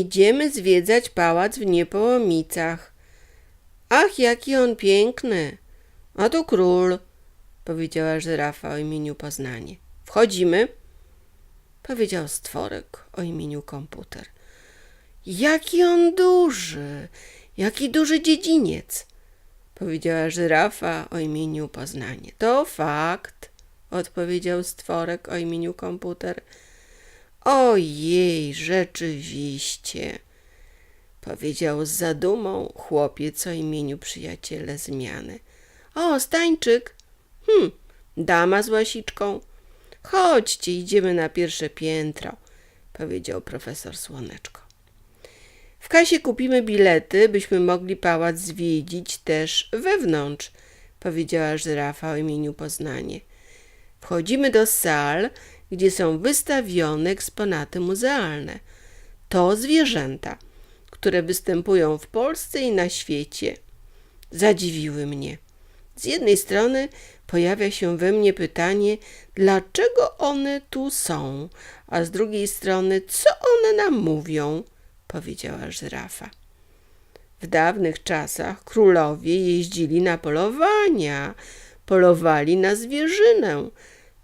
Idziemy zwiedzać pałac w Niepołomicach. Ach, jaki on piękny! A tu król, powiedziała żyrafa o imieniu Poznanie. Wchodzimy, powiedział stworek o imieniu komputer. Jaki on duży, jaki duży dziedziniec, powiedziała żyrafa o imieniu Poznanie. To fakt, odpowiedział stworek o imieniu komputer. Ojej, rzeczywiście, powiedział z zadumą chłopiec o imieniu przyjaciele zmiany. O, Stańczyk! Hm, dama z łasiczką. Chodźcie, idziemy na pierwsze piętro, powiedział profesor Słoneczko. W kasie kupimy bilety, byśmy mogli pałac zwiedzić też wewnątrz, powiedziała żyrafa o imieniu Poznanie. Wchodzimy do sal, gdzie są wystawione eksponaty muzealne. To zwierzęta, które występują w Polsce i na świecie. Zadziwiły mnie. Z jednej strony pojawia się we mnie pytanie, dlaczego one tu są, a z drugiej strony, co one nam mówią, powiedziała żyrafa. W dawnych czasach królowie jeździli na polowania, polowali na zwierzynę.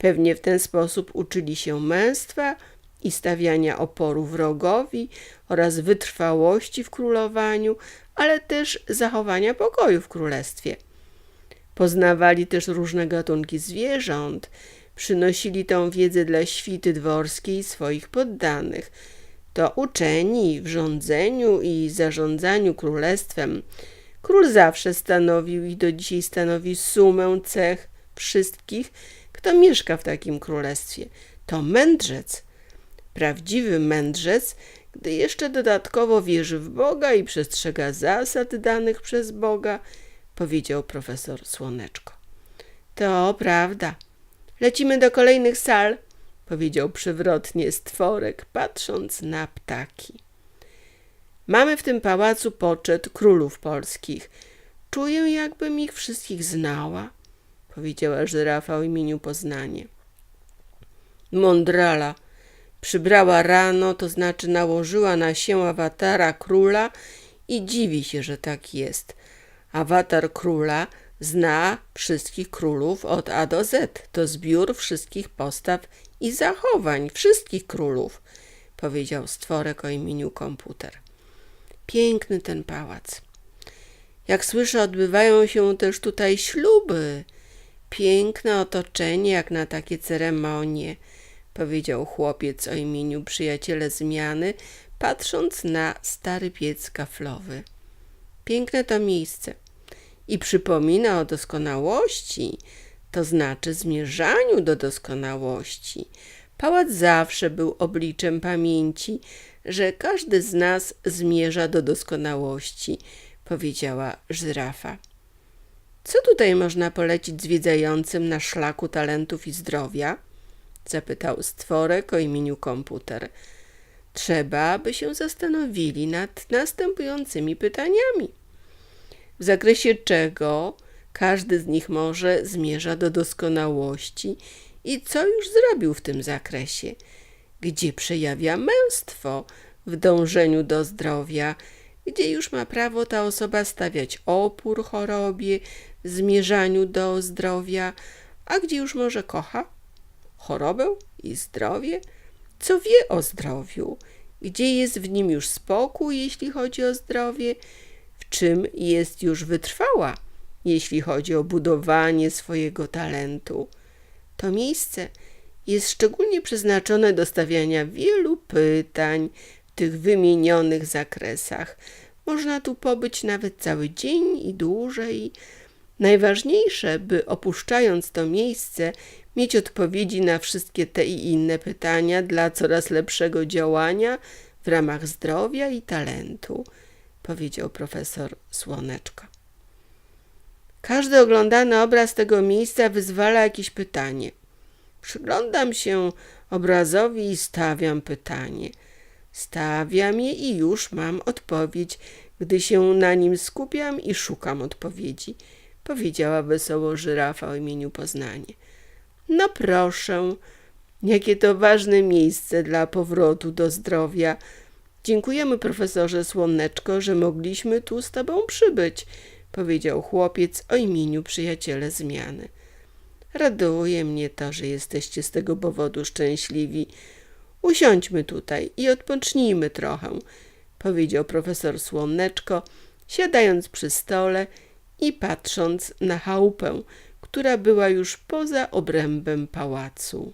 Pewnie w ten sposób uczyli się męstwa i stawiania oporu wrogowi oraz wytrwałości w królowaniu, ale też zachowania pokoju w królestwie. Poznawali też różne gatunki zwierząt, przynosili tą wiedzę dla świty dworskiej i swoich poddanych. To uczeni w rządzeniu i zarządzaniu królestwem. Król zawsze stanowił i do dzisiaj stanowi sumę cech wszystkich, kto mieszka w takim królestwie. To mędrzec, prawdziwy mędrzec, gdy jeszcze dodatkowo wierzy w Boga i przestrzega zasad danych przez Boga, powiedział profesor Słoneczko. To prawda. Lecimy do kolejnych sal, powiedział przewrotnie stworek, patrząc na ptaki. Mamy w tym pałacu poczet królów polskich. Czuję, jakbym ich wszystkich znała, powiedziała żyrafa o imieniu Poznanie. Mądrala przybrała rano, to znaczy nałożyła na się awatara króla i dziwi się, że tak jest. Awatar króla zna wszystkich królów od A do Z. To zbiór wszystkich postaw i zachowań wszystkich królów, powiedział stworek o imieniu komputer. Piękny ten pałac. Jak słyszę, odbywają się też tutaj śluby. Piękne otoczenie, jak na takie ceremonie, powiedział chłopiec o imieniu przyjaciele zmiany, patrząc na stary piec kaflowy. Piękne to miejsce i przypomina o doskonałości, to znaczy zmierzaniu do doskonałości. Pałac zawsze był obliczem pamięci, że każdy z nas zmierza do doskonałości, powiedziała żyrafa. Co tutaj można polecić zwiedzającym na szlaku talentów i zdrowia? zapytał stworek o imieniu komputer. Trzeba, by się zastanowili nad następującymi pytaniami w zakresie czego każdy z nich może zmierza do doskonałości i co już zrobił w tym zakresie, gdzie przejawia męstwo w dążeniu do zdrowia, gdzie już ma prawo ta osoba stawiać opór chorobie, zmierzaniu do zdrowia, a gdzie już może kocha chorobę i zdrowie, co wie o zdrowiu, gdzie jest w nim już spokój, jeśli chodzi o zdrowie, czym jest już wytrwała, jeśli chodzi o budowanie swojego talentu. To miejsce jest szczególnie przeznaczone do stawiania wielu pytań w tych wymienionych zakresach. Można tu pobyć nawet cały dzień i dłużej. Najważniejsze, by opuszczając to miejsce, mieć odpowiedzi na wszystkie te i inne pytania dla coraz lepszego działania w ramach zdrowia i talentu powiedział profesor Słoneczko. Każdy oglądany obraz tego miejsca wyzwala jakieś pytanie. Przyglądam się obrazowi i stawiam pytanie. Stawiam je i już mam odpowiedź, gdy się na nim skupiam i szukam odpowiedzi, powiedziała wesoło żyrafa o imieniu Poznanie. No proszę, jakie to ważne miejsce dla powrotu do zdrowia, Dziękujemy, profesorze Słoneczko, że mogliśmy tu z tobą przybyć, powiedział chłopiec o imieniu przyjaciele zmiany. Raduje mnie to, że jesteście z tego powodu szczęśliwi. Usiądźmy tutaj i odpocznijmy trochę, powiedział profesor Słoneczko, siadając przy stole i patrząc na chałupę, która była już poza obrębem pałacu.